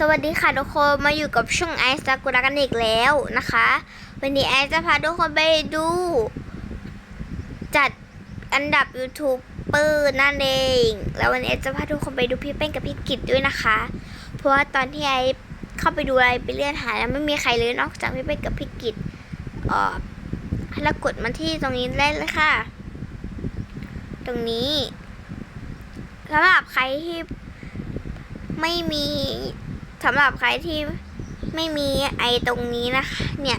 สวัสดีค่ะทุกคนมาอยู่กับช่องไอซ์ซากุระกันอีกแล้วนะคะ วันนี้ไอซ์จะพาทุกคนไปดู จัดอันดับยูทูบเบอร์นั่นเอง แล้ววันนี้ไอซ์จะพาทุกคนไปดูพี่เป้งกับพี่กิจด้วยนะคะ เพราะว่าตอนที่ไอซ์เข้าไปดูอะไรไปเลื่อนหาแล้วไม่มีใครเลยนอกจากพี่เป้งกับพี่กิจเออแล้วกดมาที่ตรงนี้ได้เลยค่ะ ตรงนี้สำหรับใครที่ไม่มี สำหรับใครที่ไม่มีไอตรงนี้นะคะ เนี่ย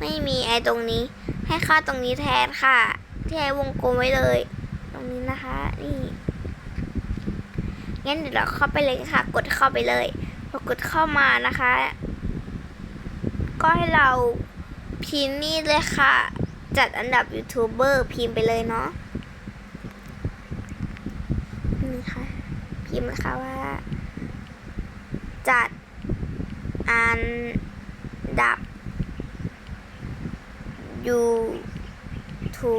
ไม่มีไอตรงนี้ ให้เข้าตรงนี้แทนค่ะ ที่ไอวงกลมไว้เลย ตรงนี้นะคะ นี่งั้นเดี๋ยวเราเข้าไปเลยค่ะ กดเข้าไปเลยพอกดเข้ามานะคะ ก็ให้เราพิมพ์นี่เลยค่ะ จัดอันดับยูทูบเบอร์พิมพ์ไปเลยเนาะนี่ค่ะ พิมพ์นะคะว่า จัดอันดับยูทู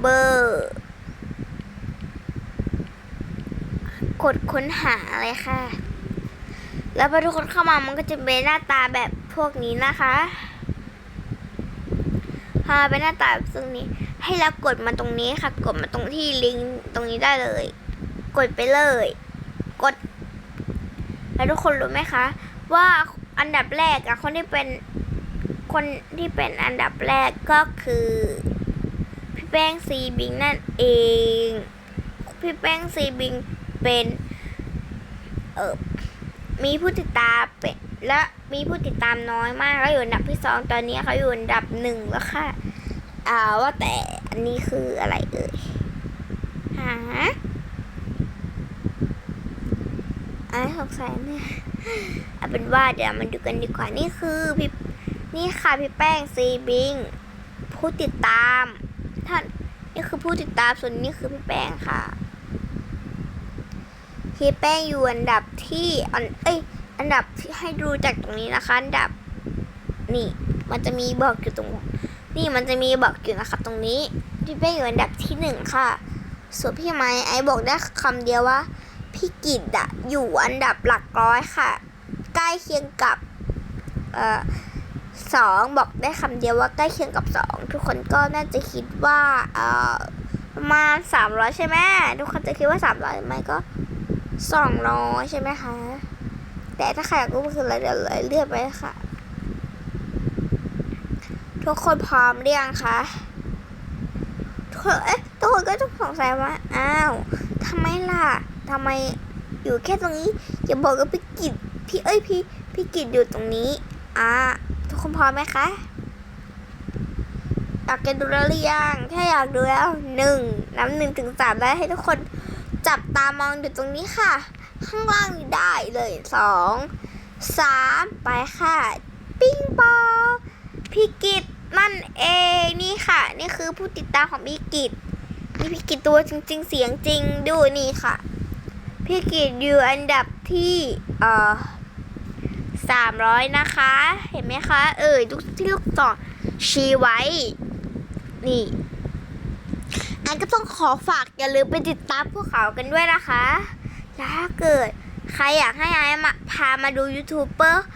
เบอร์กดค้นหาเลยค่ะ แล้วพอทุกคนเข้ามามันก็จะเป็นหน้าตาแบบพวกนี้นะคะพาเป็นหน้าตาแบบตรงนี้ ให้เรากดมาตรงนี้ค่ะ กดมาตรงที่ลิงก์ตรงนี้ได้เลย กดไปเลย กด แล้วทุกคนรู้ไหมคะ ว่าอันดับแรกอะคนที่เป็นคนที่เป็นอันดับแรกก็คือ พี่แป้งซีบิงนั่นเอง พี่แป้งซีบิงเป็นเออมีผู้ติดตามเป็นและมีผู้ติดตามน้อยมากแล้วอยู่อันดับที่สองตอนนี้เขาอยู่อันดับหนึ่งแล้วค่ะอ่าว่าแต่อันนี้คืออะไรเอ่ยหา อะไรสงสัยเนี่ยเอาเป็นว่าเดี๋ยวมาดูกันดีกว่านี่คือพี่นี่ค่ะพี่แป้งซีบิงผู้ติดตามท่านนี่คือผู้ติดตามส่วนนี้คือพี่แป้งค่ะพี่แป้งอยู่อันดับที่อันเอ้ยอันดับที่ให้ดูจากตรงนี้นะคะ อันดับ นี่ มันจะมีบอกอยู่ตรง นี่มันจะมีบอกอยู่นะคะตรงนี้พี่เป้งอยู่อันดับที่หนึ่งค่ะส่วนพี่ไม้ไอ้บอกได้คำเดียวว่า พี่กิดอะอยู่อันดับหลักร้อยค่ะ ใกล้เคียงกับเอ่อสองบอกได้คำเดียวว่าใกล้เคียงกับสองทุกคนก็น่าจะคิดว่าเอ่อประมาณสามร้อยใช่ไหมทุกคนจะคิดว่าสามร้อยไหมก็สองร้อยใช่ไหมคะแต่ถ้าใครอยากรู้คืออะไรเดี๋ยวเลยเลื่อนไปค่ะ ทุกคนพร้อมหรือยังคะทุกคนเอ๊ะทุกคนก็ต้องสงสัยว่าอ้าวทำไมล่ะ ทำไมอยู่แค่ตรงนี้อย่าบอกว่าพี่กิจพี่เอ้ยพี่พี่กิจอยู่ตรงนี้อ่าทุกคนพร้อมไหมคะอยากจะดูแล้วหรือยังถ้าอยากดูแล้วหนึ่งน้ำหนึ่งถึงสามได้ให้ทุกคนจับตามองอยู่ตรงนี้ค่ะ ข้างล่างนี้ได้เลยสองสามไปค่ะ ปิ้งปองพี่กิตนั่นเองนี่ค่ะ นี่คือผู้ติดตามของพี่กิตนี่พี่กิตตัวจริง ๆ เสียงจริงดูนี่ค่ะ พี่กิตอยู่อันดับที่เอ่อสามร้อยนะคะ เห็นไหมคะ เออลูกที่ลูกศรชี้ไว้ นี่ อันก็ต้องขอฝากอย่าลืมไปติดตามพวกเขากันด้วยนะคะถ้าเกิดใครอยากให้ไอ้มาพามาดูยูทูบเบอร์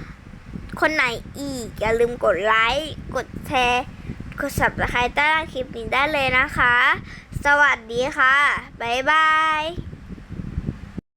คนไหนอีก อย่าลืมกดไลค์กดแชร์กด subscribe ใต้คลิปนี้ได้เลยนะคะ สวัสดีค่ะ บ๊ายบาย